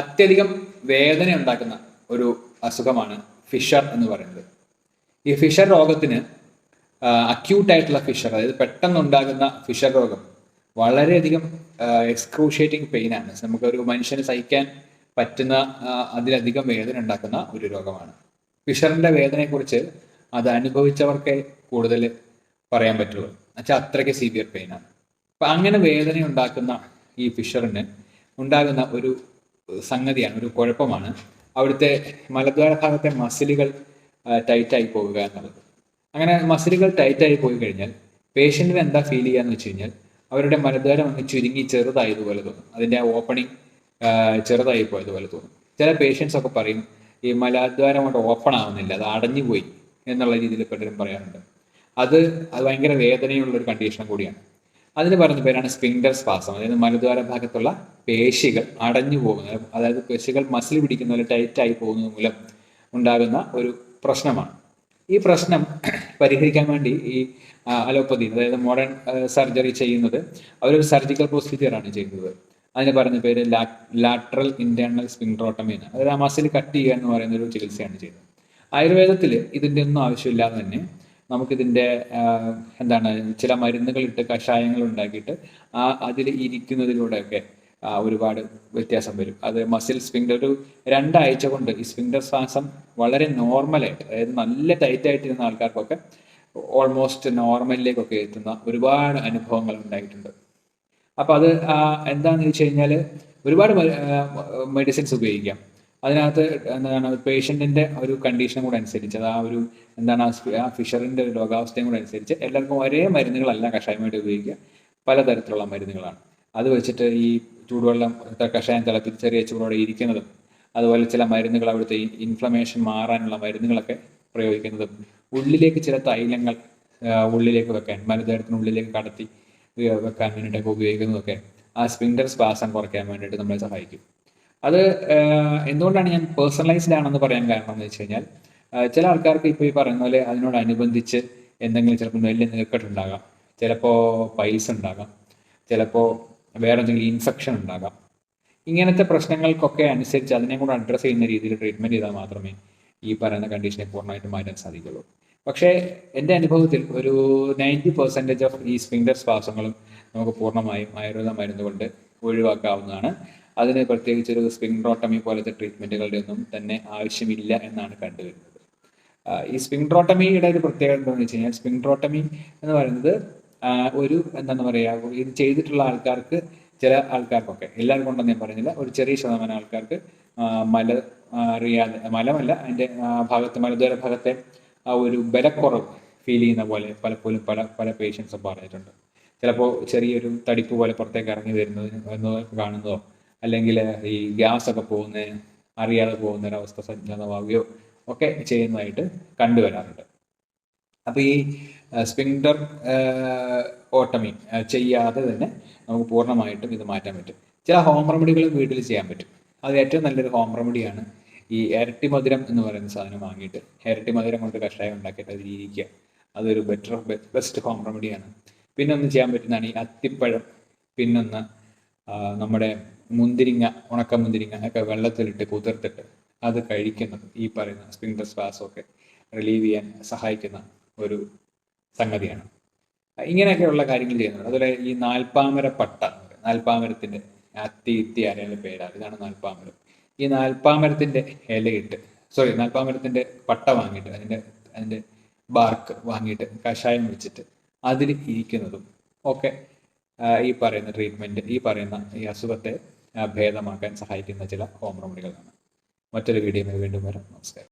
അത്യധികം വേദന ഉണ്ടാക്കുന്ന ഒരു അസുഖമാണ് ഫിഷർ എന്ന് പറയുന്നത്. ഈ ഫിഷർ രോഗത്തിന് അക്യൂട്ടായിട്ടുള്ള ഫിഷർ അതായത് പെട്ടെന്ന് ഉണ്ടാകുന്ന ഫിഷർ രോഗം വളരെയധികം എക്സ്ക്രൂഷിയേറ്റിംഗ് പെയിൻ ആണ്. നമുക്കൊരു മനുഷ്യന് സഹിക്കാൻ പറ്റുന്ന അതിലധികം വേദന ഉണ്ടാക്കുന്ന ഒരു രോഗമാണ്. ഫിഷറിന്റെ വേദനയെക്കുറിച്ച് അത് അനുഭവിച്ചവർക്കേ കൂടുതൽ പറയാൻ പറ്റുള്ളൂ. എന്നുവെച്ചാൽ അത്രയ്ക്ക് സീവിയർ പെയിൻ ആണ്. അപ്പൊ അങ്ങനെ വേദന ഉണ്ടാക്കുന്ന ഈ ഫിഷറിന് ഉണ്ടാകുന്ന ഒരു സംഗതിയാണ് ഒരു കുഴപ്പമാണ്. അവിടുത്തെ മലദ്വാര ഭാഗത്തെ മസിലുകൾ ടൈറ്റായി പോവുക എന്നുള്ളത്. അങ്ങനെ മസിലുകൾ ടൈറ്റായി പോയി കഴിഞ്ഞാൽ പേഷ്യന്റിന് എന്താ ഫീൽ ചെയ്യാന്ന് വെച്ച് കഴിഞ്ഞാൽ അവരുടെ മലദ്വാരം ഒന്ന് ചുരുങ്ങി ചെറുതായതുപോലെ തോന്നും. അതിന്റെ ആ ഓപ്പണിംഗ് ചെറുതായി പോയതുപോലെ തോന്നും. ചില പേഷ്യൻസ് ഒക്കെ പറയും ഈ മലദ്വാരം കൊണ്ട് ഓപ്പൺ ആവുന്നില്ല അത് അടഞ്ഞു പോയി എന്നുള്ള രീതിയിൽ പലരും പറയാറുണ്ട്. അത് അത് ഭയങ്കര വേദനയുള്ള ഒരു കണ്ടീഷൻ കൂടിയാണ്. അതിന് പറയുന്ന പേരാണ് സ്പിൻഡർ സ്പാസം അതായത് മലദ്വാര ഭാഗത്തുള്ള പേശികൾ അടഞ്ഞു പോകുന്നത് അതായത് പേശികൾ മസിൽ പിടിക്കുന്ന പോലെ ടൈറ്റായി പോകുന്നത് മൂലം ഉണ്ടാകുന്ന ഒരു പ്രശ്നമാണ്. ഈ പ്രശ്നം പരിഹരിക്കാൻ വേണ്ടി ഈ അലോപ്പതി അതായത് മോഡേൺ സർജറി ചെയ്യുന്നത് അവരൊരു സർജിക്കൽ പ്രൊസീജിയറാണ് ചെയ്യുന്നത്. അതിന് പറയുന്ന പേര് ലാറ്ററൽ ഇന്റേണൽ സ്പിൻഡ്രോട്ടമി എന്ന് അതായത് ആ മസിൽ കട്ട് ചെയ്യുക എന്ന് പറയുന്ന ഒരു ചികിത്സയാണ് ചെയ്യുന്നത്. ആയുർവേദത്തിൽ ഇതിന്റെ ഒന്നും ആവശ്യമില്ലാതെ തന്നെ നമുക്കിതിന്റെ എന്താണ് ചില മരുന്നുകളിട്ട് കഷായങ്ങൾ ഉണ്ടാക്കിയിട്ട് ആ അതിൽ ഇരിക്കുന്നതിലൂടെയൊക്കെ ഒരുപാട് വ്യത്യാസം വരും. അത് മസിൽ സ്പിങ്ഡർ ഒരു രണ്ടാഴ്ച കൊണ്ട് ഈ സ്പിങ്ഡർ ശ്വാസം വളരെ നോർമലായിട്ട് അതായത് നല്ല ടൈറ്റ് ആയിട്ടിരുന്ന ആൾക്കാർക്കൊക്കെ ഓൾമോസ്റ്റ് നോർമലിലേക്കൊക്കെ എത്തുന്ന ഒരുപാട് അനുഭവങ്ങൾ ഉണ്ടായിട്ടുണ്ട്. അപ്പോൾ അത് എന്താണെന്ന് വെച്ച് കഴിഞ്ഞാൽ ഒരുപാട് മെഡിസിൻസ് ഉപയോഗിക്കാം. അതിനകത്ത് എന്താണ് പേഷ്യന്റിന്റെ ഒരു കണ്ടീഷനും കൂടെ അനുസരിച്ച് അത് ആ ഒരു എന്താണ് ആ ഫിഷറിന്റെ ഒരു രോഗാവസ്ഥയും കൂടെ അനുസരിച്ച് എല്ലാവർക്കും ഒരേ മരുന്നുകളല്ല കഷായമായിട്ട് ഉപയോഗിക്കുക. പലതരത്തിലുള്ള മരുന്നുകളാണ്. അത് വെച്ചിട്ട് ഈ ചൂടുവെള്ളം കഷായം തിളപ്പിച്ച് ചെറിയ ചൂടോടെ ഇരിക്കുന്നതും അതുപോലെ ചില മരുന്നുകൾ അവിടുത്തെ ഇൻഫ്ലമേഷൻ മാറാനുള്ള മരുന്നുകളൊക്കെ പ്രയോഗിക്കുന്നതും ഉള്ളിലേക്ക് ചില തൈലങ്ങൾ ഉള്ളിലേക്ക് വെക്കാൻ മരുന്നേരത്തിന് ഉള്ളിലേക്ക് കടത്തി വെക്കാൻ വേണ്ടിയിട്ടൊക്കെ ഉപയോഗിക്കുന്നതൊക്കെ ആ സ്പിൻഡർ ശ്വാസം കുറയ്ക്കാൻ വേണ്ടിയിട്ട് നമ്മളെ സഹായിക്കും. അത് എന്തുകൊണ്ടാണ് ഞാൻ പേഴ്സണലൈസ്ഡ് ആണെന്ന് പറയാൻ കാരണം എന്ന് വെച്ച് കഴിഞ്ഞാൽ ചില ആൾക്കാർക്ക് ഇപ്പോൾ ഈ പറയുന്ന പോലെ അതിനോടനുബന്ധിച്ച് എന്തെങ്കിലും ചിലപ്പോൾ നെല്ല് നിൽക്കട്ടുണ്ടാകാം ചിലപ്പോൾ പൈൽസ് ഉണ്ടാകാം ചിലപ്പോൾ വേറെ എന്തെങ്കിലും ഇൻഫെക്ഷൻ ഉണ്ടാകാം. ഇങ്ങനത്തെ പ്രശ്നങ്ങൾക്കൊക്കെ അനുസരിച്ച് അതിനെ കൂടെ അഡ്രസ്സ് ചെയ്യുന്ന രീതിയിൽ ട്രീറ്റ്മെന്റ് ചെയ്താൽ മാത്രമേ ഈ പറയുന്ന കണ്ടീഷനെ പൂർണമായിട്ട് മാറ്റാൻ സാധിക്കുള്ളൂ. പക്ഷേ എന്റെ അനുഭവത്തിൽ ഒരു നയന്റി പെർസെന്റേജ് ഓഫ് ഈ സ്പിങ്ഡർ ശ്വാസങ്ങളും നമുക്ക് പൂർണമായും ആയുർവേദ മരുന്നുകൊണ്ട് ഒഴിവാക്കാവുന്നതാണ്. അതിന് പ്രത്യേകിച്ച് ഒരു സ്പിങ്ഡ്രോട്ടമി പോലത്തെ ട്രീറ്റ്മെന്റുകളുടെ ഒന്നും തന്നെ ആവശ്യമില്ല എന്നാണ് കണ്ടുവരുന്നത്. ഈ സ്പിങ്ഡ്രോട്ടമിയുടെ ഒരു പ്രത്യേകത എന്താണെന്ന് വെച്ച് കഴിഞ്ഞാൽ സ്പിങ്ഡ്രോട്ടമി എന്ന് പറയുന്നത് ഒരു എന്താണ് പറയുക ഇത് ചെയ്തിട്ടുള്ള ആൾക്കാർക്ക് ചില ആൾക്കാർക്കൊക്കെ എല്ലാവർക്കും ഉണ്ടെന്ന് ഞാൻ പറയുന്നില്ല ഒരു ചെറിയ ശതമാനം ആൾക്കാർക്ക് മല അറിയാതെ മലമല്ല അതിന്റെ ഭാഗത്ത് മലദ്വാര ഭാഗത്തെ ആ ഒരു ബലക്കുറവ് ഫീൽ ചെയ്യുന്ന പോലെ പലപ്പോഴും പല പല പേഷ്യൻസും പറഞ്ഞിട്ടുണ്ട്. ചിലപ്പോൾ ചെറിയൊരു തടിപ്പ് പോലെ പുറത്തേക്ക് ഇറങ്ങി വരുന്നത് എന്ന് കാണുന്നതോ അല്ലെങ്കിൽ ഈ ഗ്യാസ് ഒക്കെ പോകുന്നതിന് അറിയാതെ പോകുന്ന ഒരവസ്ഥ സംജാതമാവുകയോ ഒക്കെ ചെയ്യുന്നതായിട്ട് കണ്ടുവരാറുണ്ട്. അപ്പോൾ ഈ സ്പിൻഡർ ഓട്ടമി ചെയ്യാതെ തന്നെ നമുക്ക് പൂർണമായിട്ടും ഇത് മാറ്റാൻ പറ്റും. ചില ഹോം റെമഡികൾ വീട്ടിൽ ചെയ്യാൻ പറ്റും. അത് ഏറ്റവും നല്ലൊരു ഹോം റെമഡിയാണ് ഈ ഇരട്ടി മധുരം എന്ന് പറയുന്ന സാധനം വാങ്ങിയിട്ട് ഇരട്ടി മധുരം കൊണ്ട് കഷായം ഉണ്ടാക്കിയിട്ട് അതിൽ ഇരിക്കുക അതൊരു ബെറ്റർ ബെസ്റ്റ് ഹോം റെമഡിയാണ് പിന്നെ ഒന്ന് ചെയ്യാൻ പറ്റുന്നതാണ് ഈ അത്തിപ്പഴം. പിന്നൊന്ന് നമ്മുടെ മുന്തിരിങ്ങ ഉണക്ക മുന്തിരിങ്ങ ഒക്കെ വെള്ളത്തിലിട്ട് കുതിർത്തിട്ട് അത് കഴിക്കുന്നത് ഈ പറയുന്ന സ്പിങ്ഡർ ഒക്കെ റിലീവ് ചെയ്യാൻ സഹായിക്കുന്ന ഒരു സംഗതിയാണ്. ഇങ്ങനെയൊക്കെയുള്ള കാര്യങ്ങൾ ചെയ്യുന്നുണ്ട് അതുപോലെ ഈ നാൽപ്പാമര പട്ട നാൽപ്പാമരത്തിന്റെ അത്തി ഇത്തി അരയുടെ പേരാണ് ഇതാണ് നാൽപ്പാമരം. ഈ നാൽപ്പാമരത്തിന്റെ ഇലയിട്ട് സോറി നാൽപ്പാമരത്തിന്റെ പട്ട വാങ്ങിയിട്ട് അതിന്റെ അതിന്റെ ബാർക്ക് വാങ്ങിയിട്ട് കഷായം വെച്ചിട്ട് അതിൽ ഇരിക്കുന്നതും ഒക്കെ ഈ പറയുന്ന ട്രീറ്റ്മെന്റ് ഈ പറയുന്ന ഈ അസുഖത്തെ ഭേദമാക്കാൻ സഹായിക്കുന്ന ചില ഹോം റെമഡികളാണ് മറ്റൊരു വീഡിയോ വീണ്ടും വരാം. നമസ്കാരം.